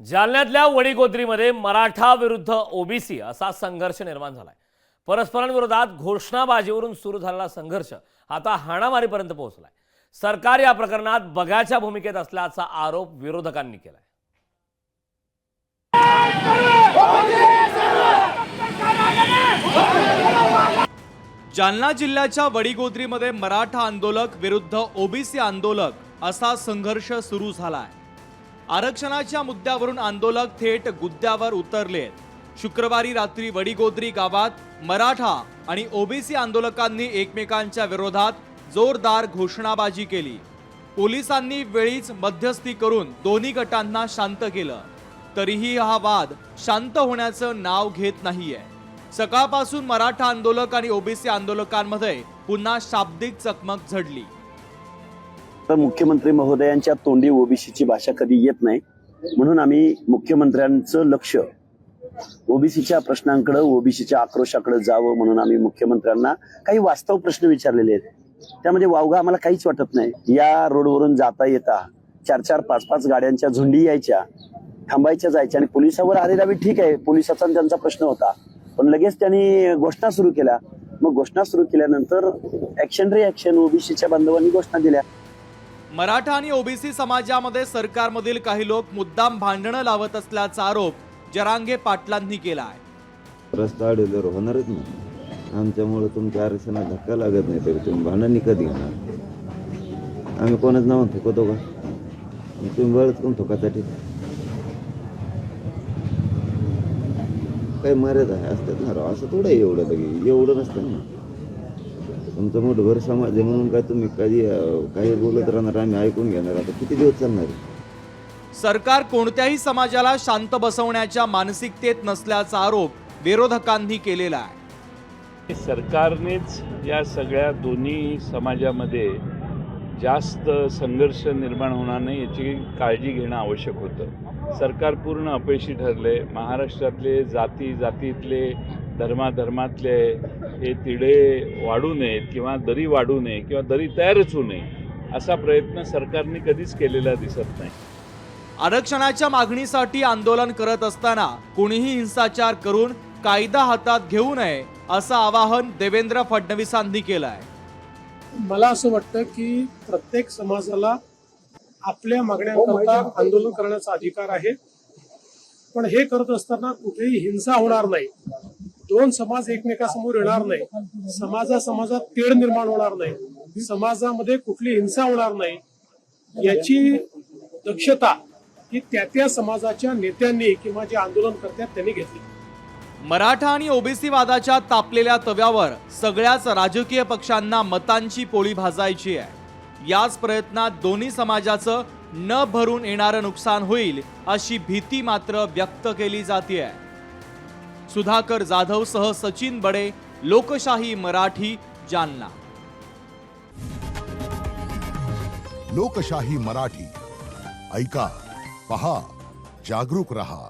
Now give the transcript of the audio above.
जालन्यातल्या वडीगोद्रीमध्ये मराठा विरुद्ध ओबीसी असा संघर्ष निर्माण झालाय. परस्परांविरोधात घोषणाबाजीवरून सुरू झालेला संघर्ष आता हाणामारीपर्यंत पोहोचलाय. सरकार या प्रकरणात बघ्याच्या भूमिकेत असल्याचा आरोप विरोधकांनी केलाय. जालना जिल्ह्याच्या वडीगोद्रीमध्ये मराठा आंदोलक विरुद्ध ओबीसी आंदोलक असा संघर्ष सुरू झालाय. आरक्षणाच्या मुद्द्यावरून आंदोलक थेट गुद्द्यावर उतरले. शुक्रवारी रात्री वडीगोद्री गावात मराठा आणि ओबीसी आंदोलकांनी एकमेकांच्या विरोधात जोरदार घोषणाबाजी केली. पोलिसांनी वेळीच मध्यस्थी करून दोन्ही गटांना शांत केलं. तरीही हा वाद शांत होण्याचं नाव घेत नाहीये. सकाळपासून मराठा आंदोलक आणि ओबीसी आंदोलकांमध्ये पुन्हा शाब्दिक चकमक झडली. तर मुख्यमंत्री महोदयांच्या तोंडी ओबीसीची भाषा कधी येत नाही. म्हणून आम्ही मुख्यमंत्र्यांचं लक्ष ओबीसीच्या प्रश्नांकडे ओबीसीच्या आक्रोशाकडे जावं म्हणून आम्ही मुख्यमंत्र्यांना काही वास्तव प्रश्न विचारलेले आहेत. त्यामध्ये वावगा आम्हाला काहीच वाटत नाही. या रोडवरून जाता येता चार चार पाच पाच गाड्यांच्या झुंडी यायच्या थांबायच्या जायच्या आणि पोलिसावर आरेरावी ठीक आहे. पोलिसाचा त्यांचा प्रश्न होता. पण लगेच त्यांनी घोषणा सुरू केल्या. मग घोषणा सुरू केल्यानंतर ऍक्शन रिॲक्शन ओबीसीच्या बांधवांनी घोषणा दिल्या. मराठा आणि ओबीसी समाजामध्ये सरकारमधील काही लोक मुद्दाम भांडणं लावत असल्याचा आरोप जरांगे पाटलांनी केला आहे रस्ता अडेलर होणारच नाही. आमच्यामुळे तुमच्या आरक्षणात धक्का लागत नाही तरी तुम्ही भांडणी कधी घेणार आम्ही कोणाच नाव थुकतो का? तुम्ही बळच कोण थुकासाठी काही मर्यादा आहे असतात ना राव असं थोडं आहे एवढं लगे एवढं नसतं ना. तुमचं मोठं समाज आहे म्हणून काय तुम्ही कधी काही बोलत राहणार आम्ही ऐकून घेणार. आता किती दिवस चालणार? आहे? सरकार कोणत्याही समाजाला शांत बसवण्याच्या मानसिकतेत नसल्याचा आरोप विरोधकांनी केलेला आहे. सरकारनेच या सगळ्या दोन्ही समाजामध्ये जास्त संघर्ष निर्माण होणार नाही याची काळजी घेणं आवश्यक होतं. सरकार पूर्ण अपयशी ठरले महाराष्ट्रातले जाती जातीतले धर्माधर्मातले हे तिढे वाढू नयेत किंवा दरी वाढू नये किंवा दरी तयारच होऊ नये असा प्रयत्न सरकारने कधीच केलेला दिसत नाही. आरक्षणाच्या मागणीसाठी आंदोलन करत असताना कोणीही हिंसाचार करून कायदा हातात घेऊ नये असं आवाहन देवेंद्र फडणवीसांनी केलं आहे मला असं वाटतं की प्रत्येक समाजाला आपल्या मागण्यांकरता आंदोलन करण्याचा अधिकार आहे. पण हे करत असताना कुठेही हिंसा होणार नाही. दोन समाज एकमेकासमोर येणार नाही. समाजा समाजात तेढ निर्माण होणार नाही. समाजामध्ये कुठली हिंसा होणार नाही. याची दक्षता ही त्या त्या समाजाच्या नेत्यांनी किंवा जे आंदोलन करतात त्यांनी घेतली. मराठा आणि ओबीसी वादाच्या तापलेल्या तव्यावर सगळ्याच राजकीय पक्षांना मतांची पोळी भाजायची आहे. याच प्रयत्नात दोन्ही समाजाचं न भरून येणारं नुकसान होईल अशी भीती मात्र व्यक्त केली जाते आहे सुधाकर जाधव सह सचिन बडे लोकशाही मराठी जालना. लोकशाही मराठी. ऐका पहा जागरूक रहा.